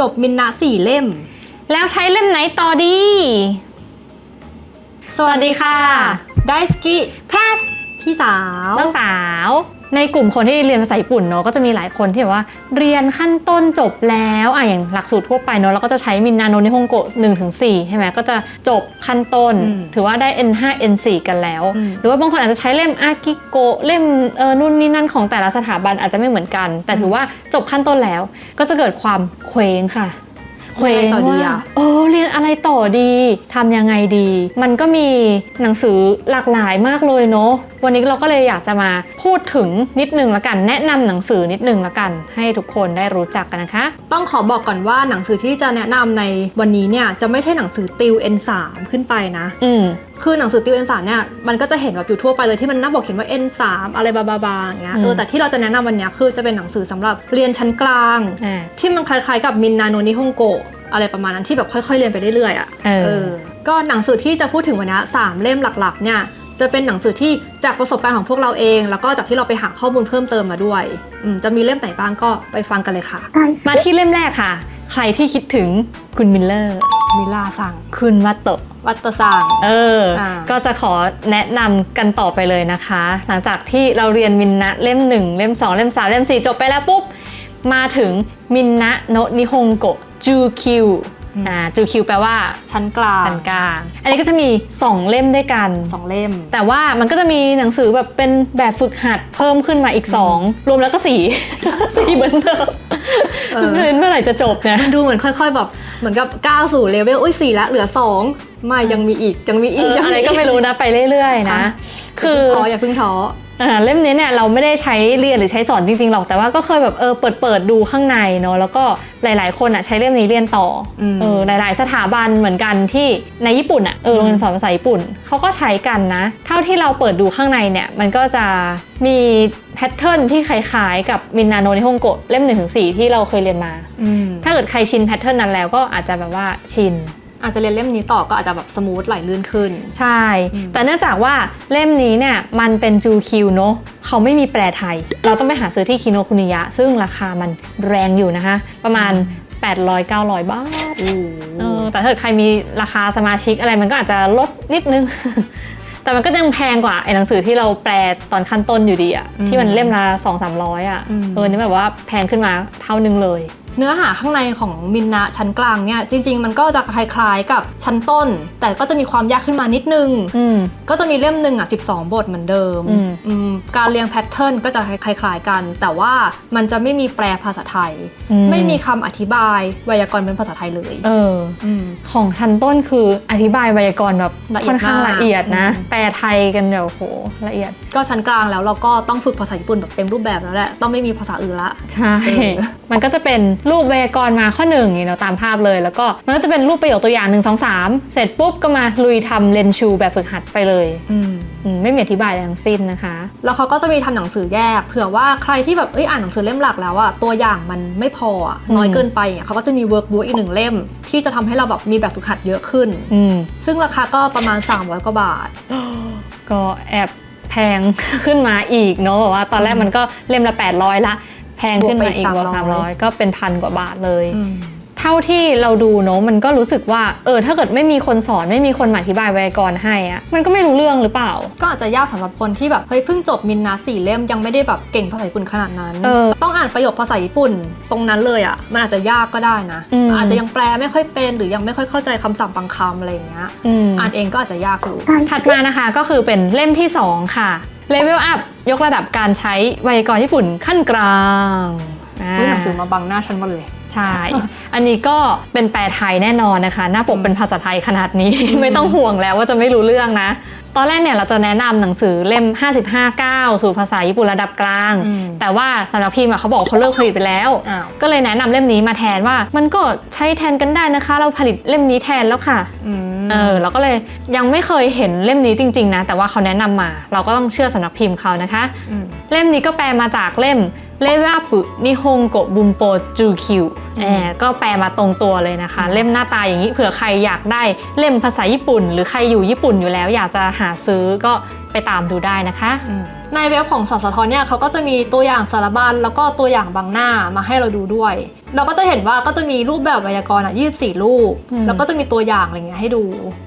จบมินนะสี่เล่ม แล้วใช้เล่มไหนต่อดี สวัสดีค่ะ ไดสกิพลัสพี่สาว น้องสาว， ในกลุ่มคนที่เรียนภาษาญี่ปุ่นเนาะก็จะมีหลายคนที่แบบว่าเรียนขั้นต้นจบแล้วอะอย่างหลักสูตรทั่วไปเนาะเราก็จะใช้มินนาโนนิฮงโกะ1ถึง4ใช่ไหมก็จะจบขั้นต้น ถือว่าได้ N5 N4 กันแล้ว หรือว่าบางคนอาจจะใช้เล่มอากิโกะเล่มเออนู่นนี่นั่นของแต่ละสถาบันอาจจะไม่เหมือนกัน แต่ถือว่าจบขั้นต้นแล้ว ก็จะเกิดความเคว้งค่ะเรียนอะไรต่อดีอะเออเรียนอะไรต่อดีทำยังไงดี มันก็มีหนังสือหลากหลายมากเลยเนาะ วันนี้เราก็เลยอยากจะมาพูดถึงนิดนึงละกัน แนะนำหนังสือนิดนึงละกัน ให้ทุกคนได้รู้จักกันนะคะ ต้องขอบอกก่อนว่าหนังสือที่จะแนะนำในวันนี้เนี่ยจะไม่ใช่หนังสือติว N3 ขึ้นไปนะ อืมคือหนังสือติว N3 เนี่ยมันก็จะเห็นแบบอยู่ทั่วไปเลยที่มันหน้าบอกเขียนว่า N3 อะไรบาบาๆอย่างเงี้ยอืมเออแต่ที่เราจะแนะนำวันเนี้ยคือจะเป็นหนังสือสำหรับเรียนชั้นกลางอ่าที่มันคล้ายๆกับมินนาโนนิฮงโกะอะไรประมาณนั้นที่แบบค่อยๆเรียนไปเรื่อยๆอะเออก็หนังสือที่จะพูดถึงวันนี้สามเล่มหลักๆเนี่ย จะเป็นหนังสือที่จากประสบการณ์ของพวกเราเอง แล้วก็จากที่เราไปหาข้อมูลเพิ่มเติมมาด้วยอืมจะมีเล่มไหนบ้างก็ไปฟังกันเลยค่ะมาที่เล่มแรกค่ะ ใครที่คิดถึงคุณมิลเลอร์ มิลาสั่งคุณวัตโตะ วัตตสั่ง เออ อ่า ก็จะขอแนะนำกันต่อไปเลยนะคะ หลังจากที่เราเรียนมินนะเล่ม 1 เล่ม 2 เล่ม 3 เล่ม 4 จบไปแล้วปุ๊บ มาถึงมินนะโนะนิฮงโกะจูคิว อ่าจูคิวแปลว่าชั้นกลางปานกลาง อันนี้ก็จะมี 2 เล่มด้วยกันสองเล่ม แต่ว่ามันก็จะมีหนังสือแบบเป็นแบบฝึกหัดเพิ่มขึ้นมาอีก 2 รวมแล้วก็4 4เหมือนเดิมเออเมื่อไหร่จะจบเนี่ยมันดูเหมือนค่อยๆแบบเหมือนกับก้าวสู่เลเวลอุ้ยสี่แล้วเหลือสองไม่ยังมีอีกยังมีอีกเอออะไรก็ไม่รู้นะไปเรื่อยๆนะค่ะคืออย่าเพิ่งท้ออ่า เล่มนี้เนี่ยเราไม่ได้ใช้เรียนหรือใช้สอนจริงๆหรอกแต่ว่าก็เคยแบบเออเปิดเปิดดูข้างในเนาะแล้วก็หลายๆ คนอะใช้เล่มนี้เรียนต่ออมเออหลาย ๆ สถาบันเหมือนกันที่ในญี่ปุ่นอะเออโรงเรียนสอนภาษาญี่ปุ่นเขาก็ใช้กันนะ เท่าที่เราเปิดดูข้างในเนี่ยมันก็จะมีแพทเทิร์นที่คล้ายๆกับมินนาโนนิฮงโกะเล่ม1นถึงสที่เราเคยเรียนมาอืมถ้าเกิดใครชินแพทเทิร์นนั้นแล้วก็อาจจะแบบว่าชิน อาจจะเรียนเล่มนี้ต่อก็อาจจะแบบสมูทไหลลื่นขึ้น ใช่อืมแต่เนื่องจากว่าเล่มนี้เนี่ยมันเป็นจูคิวเนอะเขาไม่มีแปลไทย เราต้องไปหาซื้อที่คิโนคุนิยะ ซึ่งราคามันแรงอยู่นะคะ ประมาณ 800-900 บาทเออแต่ถ้าเกิดใครมีราคาสมาชิกอะไรมันก็อาจจะลดนิดนึง แต่มันก็ยังแพงกว่าไอ้หนังสือที่เราแปลตอนขั้นต้นอยู่ดีอะอืมที่มันเล่มละ2-300อะอืมเออนี่แบบว่าแพงขึ้นมาเท่านึงเลย เนื้อหาข้างในของมินนะชั้นกลางเนี่ยจริง ๆ มันก็จะคล้ายๆกับชั้นต้น แต่ก็จะมีความยากขึ้นมานิดนึง อืม ก็จะมีเล่มหนึ่งอะ 12 บทเหมือนเดิมอืม อืมการเรียงแพทเทิร์นก็จะคล้ายๆกัน แต่ว่ามันจะไม่มีแปลภาษาไทยอืไม่มีคำอธิบายไวยากรณ์เป็นภาษาไทยเลย เออ อืม ของชั้นต้นคืออธิบายไวยากรณ์แบบละเอียดค่อนข้างมากละเอียดนะอืมแปลไทยกันเดี๋ยวโหละเอียด ก็ชั้นกลางแล้วเราก็ต้องฝึกภาษาญี่ปุ่นแบบเต็มรูปแบบแล้วแหละต้องไม่มีภาษาอื่นละใช่เออมันก็จะเป็นรูปไวยากรณ์มาข้อหนึ่งอย่างเราตามภาพเลย แล้วก็มันก็จะเป็นรูปประโยคตัวอย่าง1 2 3เสร็จปุ๊บก็มาลุยทำเลนชูแบบฝึกหัดไปเลยอืมอืมไม่มีอธิบายอะไรทั้งสิ้นนะคะ แล้วเขาก็จะมีทำหนังสือแยกเผื่อว่าใครที่แบบเอ้ยอ่านหนังสือเล่มหลักแล้วอะตัวอย่างมันไม่พออะอืมน้อยเกินไปอะเขาก็จะมีเวิร์กบุ๊กอีกหนึ่งเล่ม ที่จะทำให้เราแบบมีแบบฝึกหัดเยอะขึ้น อืมซึ่งราคาก็ประมาณ 300กว่าบาท ก็แอบแพง ขึ้นมาอีกเนาะแบบว่าตอนแรกมันก็เล่มละ 800 ละ แพงขึ้นมาอีกบบววกกไปสามร้อยก็เป็นพันกว่าบาทเลย อืม เท่าที่เราดูเนาะมันก็รู้สึกว่าเออถ้าเกิดไม่มีคนสอนไม่มีคนมาอธิบายไวยากรณ์ให้อะมันก็ไม่รู้เรื่องหรือเปล่า ก็อาจจะยากสำหรับคนที่แบบเฮ้ยเพิ่งจบมินนะสี่เล่มยังไม่ได้แบบเก่งภาษาญี่ปุ่นขนาดนั้นเออต้องอ่านประโยคภาษาญี่ปุ่นตรงนั้นเลยอะมันอาจจะยากก็ได้นะอืมอาจจะยังแปลไม่ค่อยเป็นหรือยังไม่ค่อยเข้าใจคำศัพท์บางคำอะไรอย่างเงี้ยอืมอ่านเองก็อาจจะยากอยู่ถัดมานะคะก็คือเป็นเล่มที่ 2 ค่ะ Level Up ยกระดับการใช้ไวยากรณ์ญี่ปุ่นขั้นกลางาอุ๊ยหนังสือมาบังหน้าฉันหมดเลย ใช่ อันนี้ก็เป็นแปลไทยแน่นอนนะคะ หน้าปกเป็นภาษาไทยขนาดนี้ ไม่ต้องห่วงแล้วว่าจะไม่รู้เรื่องนะ ตอนแรกเนี่ยเราจะแนะนำหนังสือเล่ม 55 9 สู่ภาษาญี่ปุ่นระดับกลางอืมแต่ว่าสำหรับพิมพ์อะเขาบอกเขาเลิกผลิตไปแล้วอ้าวก็เลยแนะนำเล่มนี้มาแทนว่า มันก็ใช้แทนกันได้นะคะ เราผลิตเล่มนี้แทนแล้วค่ะอืมเออเราก็เลยยังไม่เคยเห็นเล่มนี้จริง ๆ นะ แต่ว่าเขาแนะนำมา เราก็ต้องเชื่อสำนักพิมพ์เขานะคะมเล่มนี้ก็แปลมาจากเล่ม เลเวลปุนิฮงโกบุมโปจูคิวอืมแอบก็แปลมาตรงตัวเลยนะคะ เล่มหน้าตาอย่างนี้เผื่อใครอยากได้เล่มภาษาญี่ปุ่น หรือใครอยู่ญี่ปุ่นอยู่แล้ว อยากจะหาซื้อก็ไปตามดูได้นะคะอืมในเว็บของสสทเนี่ยเขาก็จะมีตัวอย่างสารบัญแล้วก็ตัวอย่างบางหน้ามาให้เราดูด้วย เราก็จะเห็นว่าก็จะมีรูปแบบไวยากรณ์อะ24รูป อืม แล้วก็จะมีตัวอย่างอะไรเงี้ยให้ดู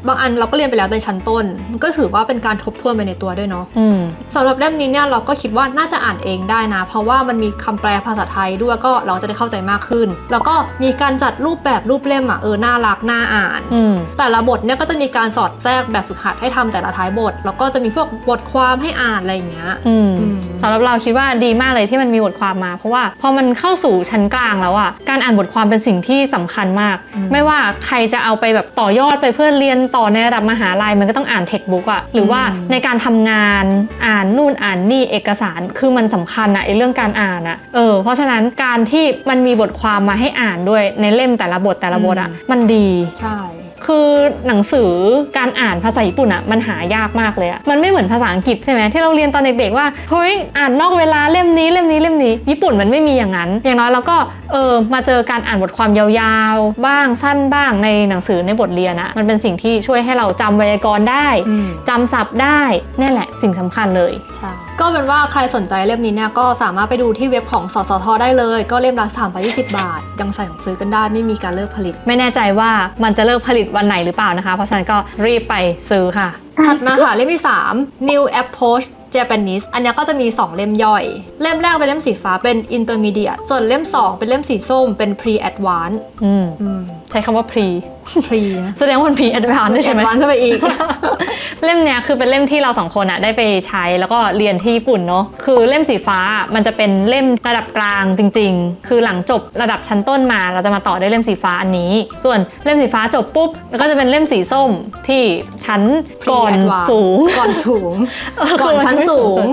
บางอันเราก็เรียนไปแล้วในชั้นต้น มันก็ถือว่าเป็นการทบทวนไปในตัวด้วยเนาะอืม สำหรับเล่มนี้เนี่ยเราก็คิดว่าน่าจะอ่านเองได้นะ เพราะว่ามันมีคำแปลภาษาไทยด้วยก็เราจะได้เข้าใจมากขึ้น แล้วก็มีการจัดรูปแบบรูปเล่มอะเออน่ารักน่าอ่าน อืม แต่ละบทเนี่ยก็จะมีการสอดแทรกแบบฝึกหัดให้ทำแต่ละท้ายบท แล้วก็จะมีพวกบทความให้อ่านอะไรอย่างเงี้ย อืมอืม สำหรับเราคิดว่าดีมากเลยที่มันมีบทความมา เพราะว่าพอมันเข้าสู่ชั้นกลางแล้วอะการอ่านบทความเป็นสิ่งที่สำคัญมากอืมไม่ว่าใครจะเอาไปแบบต่อยอดไปเพื่อเรียนต่อในระดับมหาลัยมันก็ต้องอ่านเทคบุ๊กอะหรือว่าอืมในการทำงานอ่านนู่นอ่านนี่เอกสารคือมันสำคัญอะไอเรื่องการอ่านอะเออเพราะฉะนั้นการที่มันมีบทความมาให้อ่านด้วยในเล่มแต่ละบทแต่ละบทอะมันดีใช่ คือหนังสือการอ่านภาษาญี่ปุ่นอะมันหายากมากเลยอะมันไม่เหมือนภาษาอังกฤษใช่ไหมที่เราเรียนตอนเด็กๆว่าเฮ้ยอ่านนอกเวลาเล่มนี้เล่มนี้เล่มนี้ญี่ปุ่นมันไม่มีอย่างนั้น อย่างน้อยเราก็เออมาเจอการอ่านบทความยาวๆ บ้างสั้นบ้างในหนังสือในบทเรียนอะมันเป็นสิ่งที่ช่วยให้เราจำไวยากรณ์ได้อืมจำศัพท์ได้นี่แหละสิ่งสำคัญเลยใช่ก็เป็นว่าใครสนใจเล่มนี้เนี่ยก็สามารถไปดูที่เว็บของสสทได้เลย ก็เล่มละ320บาท ยังสั่งซื้อกันได้ไม่มีการเลิกผลิต ไม่แน่ใจว่ามันจะเลิกผลิตวันไหนหรือเปล่านะคะ เพราะฉะนั้นก็รีบไปซื้อค่ะถัดมาค่ะเล่มที่ 3 New Approach Japanese อันเนี้ยก็จะมี 2 เล่มย่อย เล่มแรกเป็นเล่มสีฟ้าเป็น Intermediate ส่วนเล่ม 2 เป็นเล่มสีส้มเป็น Pre Advanced อืมอืมใช้คำว่า pre Pre นะแสดงว่ามัน pre advance ด้วยใช่ไหม Advanced ขึ้นไปอีก เล่มเนี้ยคือเป็นเล่มที่เราสองคนอะได้ไปใช้แล้วก็เรียนที่ญี่ปุ่นเนาะคือเล่มสีฟ้ามันจะเป็นเล่มระดับกลางจริง ๆ คือหลังจบระดับชั้นต้นมา เราจะมาต่อด้วยเล่มสีฟ้าอันนี้ ส่วนเล่มสีฟ้าจบปุ๊บแล้วก็จะเป็นเล่มสีส้มที่ชั้น Pre ก่อน Advanced สูงก่อนสูงเออก่อนชั้นสูง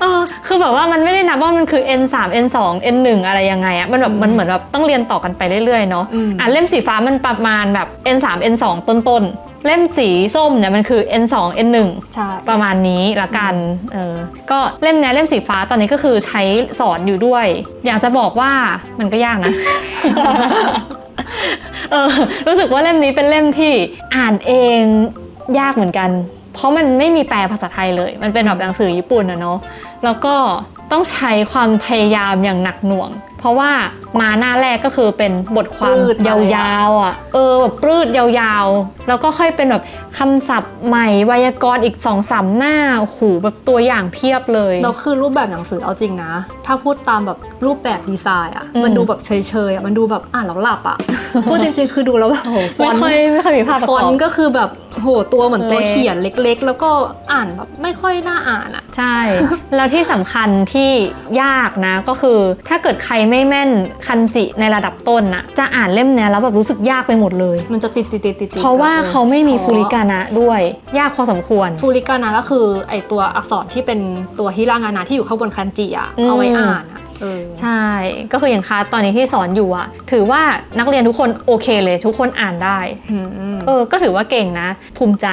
เออคือแบบว่ามันไม่ได้นับว่ามันคือ N 3 N 2 N 1อะไรยังไงอะมันแบบอืมมันเหมือนแบบต้องเรียนต่อกันไปเรื่อยๆเนาะอืมอะเล่มสีฟ้ามันประมาณแบบ N 3 N 2ต้นๆเล่มสีส้มเนี่ยมันคือ N 2 N 1ใช่ประมาณนี้ละกันเออก็เล่มเนี้ยเล่มสีฟ้าตอนนี้ก็คือใช้สอนอยู่ด้วย อยากจะบอกว่ามันก็ยากนะเออรู้สึกว่าเล่มนี้เป็นเล่มที่อ่านเองยากเหมือนกัน เพราะมันไม่มีแปลภาษาไทยเลย มันเป็นแบบหนังสือญี่ปุ่นอะเนาะ แล้วก็ต้องใช้ความพยายามอย่างหนักหน่วง เพราะว่ามาหน้าแรกก็คือเป็นบทความปรืดยมาเลยอะาวๆอะ เออแบบปรืดยาวๆ แล้วก็ค่อยเป็นแบบคำศัพท์ใหม่ไวยากรณ์อีกสองสามหน้าโอ้โหแบบตัวอย่างเพียบเลย เราคือรูปแบบหนังสือเอาจริงนะถ้าพูดตามแบบรูปแบบดีไซน์อะอืมมันดูแบบเฉยๆอะมันดูแบบอ่านแล้วหลับอะพูดจริงๆคือดูแล้วแบบโอ้โหฟอไม่นต์ค่อยไม่ค่อยมีภาพประฟกออนบต์ก็คือแบบโหตัวเหมือนตัวเละเขียนเล็กๆ แล้วก็อ่านแบบไม่ค่อยน่าอ่านอะ ใช่ แล้วที่สำคัญที่ยากนะก็คือ ถ้าเกิดใครไม่แม่นคันจิในระดับต้นน่ะจะอ่านเล่มเนี้ยแล้วแบบรู้สึกยากไปหมดเลย มันจะติดติดติดติดเพราะว่าเขาไม่มีฟูริกานะด้วย ยากพอสมควรฟูริกานะก็คือไอตัวอักษรที่เป็นตัวฮิรางานะที่อยู่ข้างบนคันจิอะอืมเอาไว้อ่านอะ เออ ใช่ ก็คืออย่างคลาสตอนนี้ที่สอนอยู่อะถือว่านักเรียนทุกคนโอเคเลย ทุกคนอ่านได้อืมเออ ก็ถือว่าเก่งนะ ภูมิใจ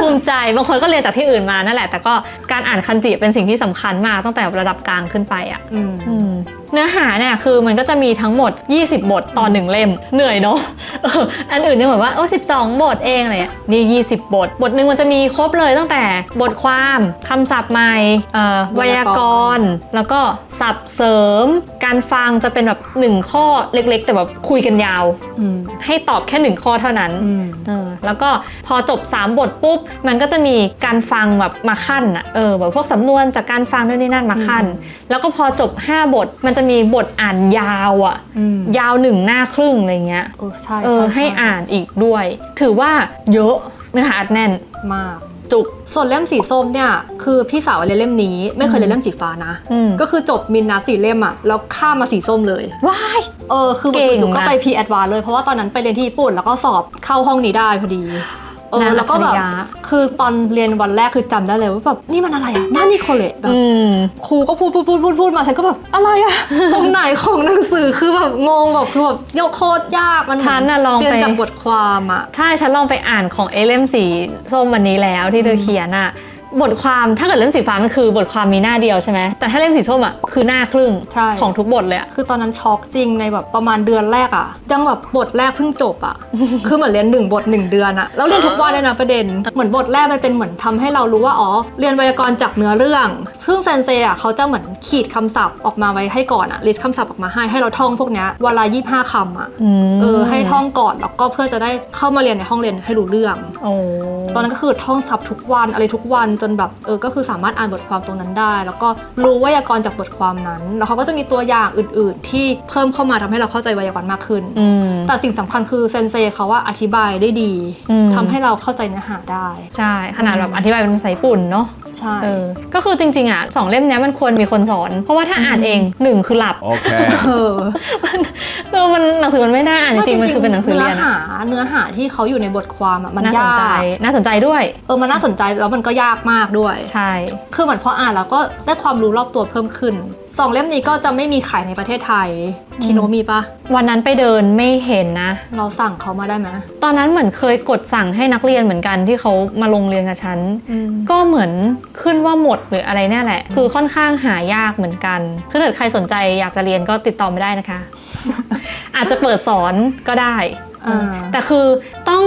ภูมิใจ บางคนก็เรียนจากที่อื่นมานั่นแหละ แต่ก็การอ่านคันจิเป็นสิ่งที่สำคัญมากตั้งแต่ระดับกลางขึ้นไปอะอืมอืมเนื้อหาเนี่ยคือมันก็จะมีทั้งหมด 20 บทต่อหนึ่งเล่ม เหนื่อยเนาะเอออันอื่นเนี่ยเหมือนว่าโอ้12บทเองอะไรเลยนี่ 20 บท บทหนึ่งมันจะมีครบเลยตั้งแต่บทความคำศัพท์ใหม่เอ่อไวยากรณ์แล้วก็ศัพท์เสริม การฟังจะเป็นแบบหนึ่งข้อเล็ก ๆ แต่แบบคุยกันยาวอืมให้ตอบแค่หนึ่งข้อเท่านั้นอืมเออแล้วก็พอจบ 3 บทปุ๊บ มันก็จะมีการฟังแบบมาขั้นอะเออแบบพวกสำนวนจากการฟังด้วยนี่นั่นมาขั้นอืมแล้วก็พอจบ 5 บทมันจะมีบทอ่านยาวอะอืมยาวหนึ่งหน้าครึ่งอะไรเงี้ยเออใช่เออช่ให้ช่อ่านอีกด้วย ถือว่าเยอะเนื้อหาอัดแน่นมาก จุก ส่วนเล่มสีส้มเนี่ยคือพี่สาวเรียนเล่มนี้ ไม่เคยเรียนเล่มสีฟ้านะ อืม ก็คือจบมินนะสีเล่มอะแล้วข้ามมาสีส้มเลย ว้าย เออคือแบบเก่งจุกๆก็นะไปพีแอดวานเลยเพราะว่าตอนนั้นไปเรียนที่ญี่ปุ่นแล้วก็สอบเข้าห้องนี้ได้พอดี เออน่าแล้วก็แบบอัจฉริยะคือตอนเรียนวันแรกคือจำได้เลยว่าแบบนี่มันอะไรอะบ้านนิโคเลตแบบอืมครูก็พูดพูดพูดพูดพูดมาฉันก็แบบอะไรอะตรงไหนของหนังสือคือแบบงงแบบคือแบบยกโคตรยากมันฉันน่ะลองเรียนไปจากบทความอะใช่ฉันลองไปอ่านของเอเล่มสีส้มวันนี้แล้วที่เธอเขียนอะ บทความถ้าเกิดเล่มสีฟ้ามันคือบทความมีหน้าเดียวใช่ไหมแต่ถ้าเล่มสีส้มอะคือหน้าครึ่งใช่ ของทุกบทเลยอะคือตอนนั้นช็อกจริงในแบบประมาณเดือนแรกอะยังแบบบทแรกเพิ่งจบอะ คือเหมือนเรียนหนึ่งบทหนึ่งเดือนอะแล้วเรียนทุกวันเลยนะประเด็น เหมือนบทแรกมันเป็นเหมือนทำให้เรารู้ว่าอ๋อเรียนไวยากรณ์จากเนื้อเรื่อง ซึ่งเซนเซอะเขาจะเหมือนขีดคำศัพท์ออกมาไว้ให้ก่อนอะลิสต์คำศัพท์ออกมาให้ให้เราท่องพวกเนี้ยวันละยี่ห้าคำอะมเออให้ท่องก่อนแล้วก็เพื่อจะได้เข้ามาเรียนในห้องเรียนให้รู้เรื่อง โอ้ตอนนั้นก็คือท่องศัพท์ทุกวันอะไรทุกวันจนแบบเออก็คือสามารถอ่านบทความตรงนั้นได้ แล้วก็รู้ไวยากรณ์จากบทความนั้น แล้วเขาก็จะมีตัวอย่างอื่น ๆ ที่เพิ่มเข้ามาทำให้เราเข้าใจไวยากรณ์มากขึ้นอืมแต่สิ่งสำคัญคือเซนเซเขาว่าอธิบายได้ดีอืมทำให้เราเข้าใจเนื้อหาได้ ใช่ ขนาดแบบอธิบายเป็นภาษาญี่ปุ่นเนาะใช่เออก็คือจริงๆอะสองเล่มเนี้ยมันควรมีคนสอน เพราะว่าถ้าอ่านเองหนึ่งคือหลับ Okay. เออเออมันหนังสือมันไม่น่าอ่านจริงๆมันคือเป็นหนังสือเรียนเนื้อหาเนื้อหาที่เขาอยู่ในบทความอะมันน่าสนยาใจ กน่าสนใจด้วย เออมันน่าสนใจแล้วมันก็ยากมากด้วย ใช่ คือเหมือนพออ่านแล้วก็ได้ความรู้รอบตัวเพิ่มขึ้น สองเล่มนี้ก็จะไม่มีขายในประเทศไทยอืมคิโนมีปะวันนั้นไปเดินไม่เห็นนะ เราสั่งเขามาได้ไหมตอนนั้นเหมือนเคยกดสั่งให้นักเรียนเหมือนกันที่เขามาลงเรียนกับฉัน ก็ก็เหมือนขึ้นว่าหมดหรืออะไรเนี่ยแหละ คือค่อนข้างหายากเหมือนกันคือถ้าเกิดใครสนใจอยากจะเรียนก็ติดต่อไม่ได้นะคะ อาจจะเปิดสอนก็ได้อ่าแต่คือต้อง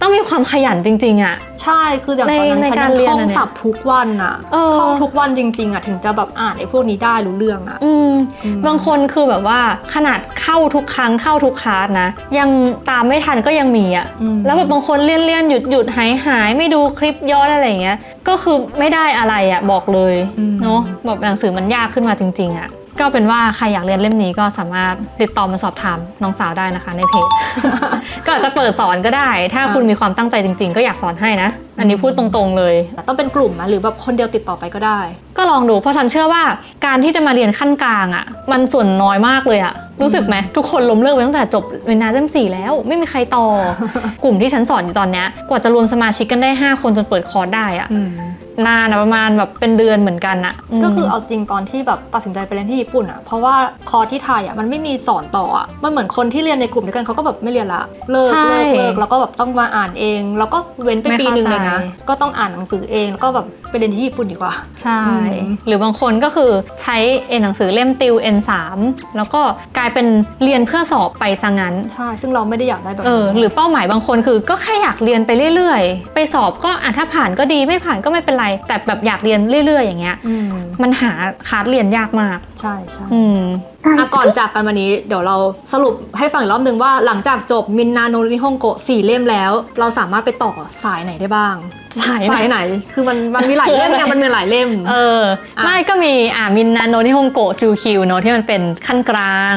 ต้องมีความขยันจริงๆอะ ใช่คืออย่างตอนนั้นในฉันกายัรงเรียนท่องอะเนี่ยศัพท์ทุกวันอะเออ ท่องทุกวันจริง ๆอะถึงจะแบบอ่านไอ้พวกนี้ได้รู้เรื่องอะ อืมอืม บางคนคือแบบว่าขนาดเข้าทุกครั้งเข้าทุกคลาสนะ ยังตามไม่ทันก็ยังมีอะอืมแล้วแบบบางคนเลี่ยนเลี่ยนๆหยุดหยุดหายหายไม่ดูคลิปย้อนอะไรอย่างเงี้ยก็คือไม่ได้อะไรอะบอกเลยเนาะแบบหนังสือมันยากขึ้นมาจริง ๆอะ ก็เป็นว่าใครอยากเรียนเล่มนี้ก็สามารถติดต่อมาสอบถามน้องสาวได้นะคะในเพจ ก็อาจจะเปิดสอนก็ได้ ถ้าคุณมีความตั้งใจจริง ๆ ก็อยากสอนให้นะ อันนี้พูดตรงๆเลย แต่ต้องเป็นกลุ่มนะหรือแบบคนเดียวติดต่อไปก็ได้ ก็ลองดูเพราะฉันเชื่อว่าการที่จะมาเรียนขั้นกลางอะ่ะ มันส่วนน้อยมากเลยอะ่ะรู้สึกไหมทุกคนล้มเลิกไปตั้งแต่จบเวนาเล่มสี่แล้ว ไม่มีใครต่อ กลุ่มที่ฉันสอนอยู่ตอนเนี้ยกว่าจะรวมสมาชิกกันได้ 5 คนจนเปิดคอร์สได้อะ่ะ นานอะประมาณแบบเป็นเดือนเหมือนกันอะมก็คือเอาจริงตอนที่แบบตัดสินใจไปเรียนที่ญี่ปุ่นอะเพราะว่าคอร์สที่ไทยอะมันไม่มีสอนต่ออะมันเหมือนคนที่เรียนในกลุ่มเดียวกันเขาก็แบบไม่เรียนละเลิกใช่เลิกเลิกแล้วก็แบบต้องมาอ่านเอง แล้วก็เว้นไปไม่ปีเข้าหนึ่งเลยนะใจก็ต้องอ่านหนังสือเองแล้วก็แบบไปเรียนที่ญี่ปุ่นดีกว่า ใช่อืมหรือบางคนก็คือใช้เอหนังสือเล่มติว N3 แล้วก็กลายเป็นเรียนเพื่อสอบไปซะงั้น ใช่ ซึ่งเราไม่ได้อยากได้แบบเออนั้นหรือเป้าหมายบางคนคือก็แค่อยากเรียนไปเรื่อยๆ ไปสอบก็อะถ้าผ่านก็ดีไม่ผ่านก็ไม่เป็นไร แต่แบบอยากเรียนเรื่อย ๆ อย่างเงี้ยอืมมันหาคลาสเรียนยากมาก ใช่ใช่ อืมอะก่อนจากกันวันนี้เดี๋ยวเราสรุปให้ฟังอีกรอบหนึ่งว่าหลังจากจบมินนาโนริฮงโกะสี่เล่มแล้ว เราสามารถไปต่อสายไหนได้บ้าง สายไหน สายไหน คือมันมันมีหลายเล่มไงมันมีหลายเล่ม เอออะไม่ก็มีอ่ามินนาโนนิฮงโกะจูคิวเนาะที่มันเป็นขั้นกลาง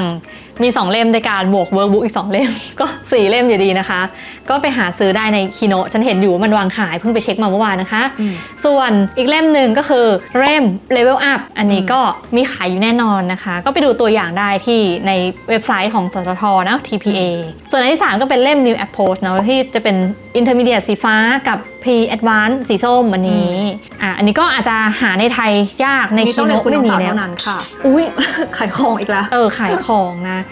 มี 2 เล่มในการบวกเวิร์กบุ๊กอีก 2 เล่ม ก็ 4 เล่มอยู่ดีนะคะ ก็ไปหาซื้อได้ในคีโนฉันเห็นอยู่ว่ามันวางขายเพิ่งไปเช็คมาเมื่อวานนะคะอืมส่วนอีกเล่มหนึ่งก็คือเล่ม Level Up อันนี้ก็มีขายอยู่แน่นอนนะคะ ก็ไปดูตัวอย่างได้ที่ในเว็บไซต์ของสททนะ TPA ส่วนอันที่ 3 ก็เป็นเล่ม New Approach เนอะที่จะเป็น Intermediate สีฟ้ากับ Pre Advanced สีส้มอันนี้อะอันนี้ก็อาจจะหาในไทยยากในนี่คีต้องโนเรียนคุณไม่น้องมีสาวแล้วเท่านั้นค่ะอุ้ยขายของอีกแล้วเออขายของนะอะ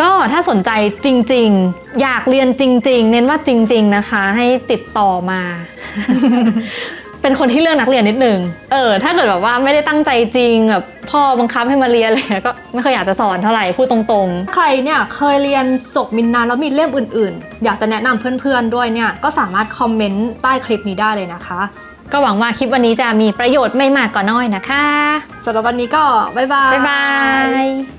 ก็ถ้าสนใจจริง ๆ อยากเรียนจริง ๆ เน้นว่าจริง ๆนะคะ ให้ติดต่อมา เป็นคนที่เลือกนักเรียนนิดนึงเออ ถ้าเกิดแบบว่าไม่ได้ตั้งใจจริงแบบพ่อบังคับให้มาเรียนอะไรเงี้ยก็ไม่ค่อยอยากจะสอนเท่าไหร่พูดตรงใครเนี่ยเคยเรียนจบมินนานแล้วมีเล่มอื่น ๆ อยากจะแนะนำเพื่อนๆด้วยเนี่ยก็สามารถคอมเมนต์ใต้คลิปนี้ได้เลยนะคะๆก็หวังว่าคลิปวันนี้จะมีประโยชน์ไม่มากก็น้อยนะคะสำหรับวันนี้ก็บ๊ายบาย บ๊ายบาย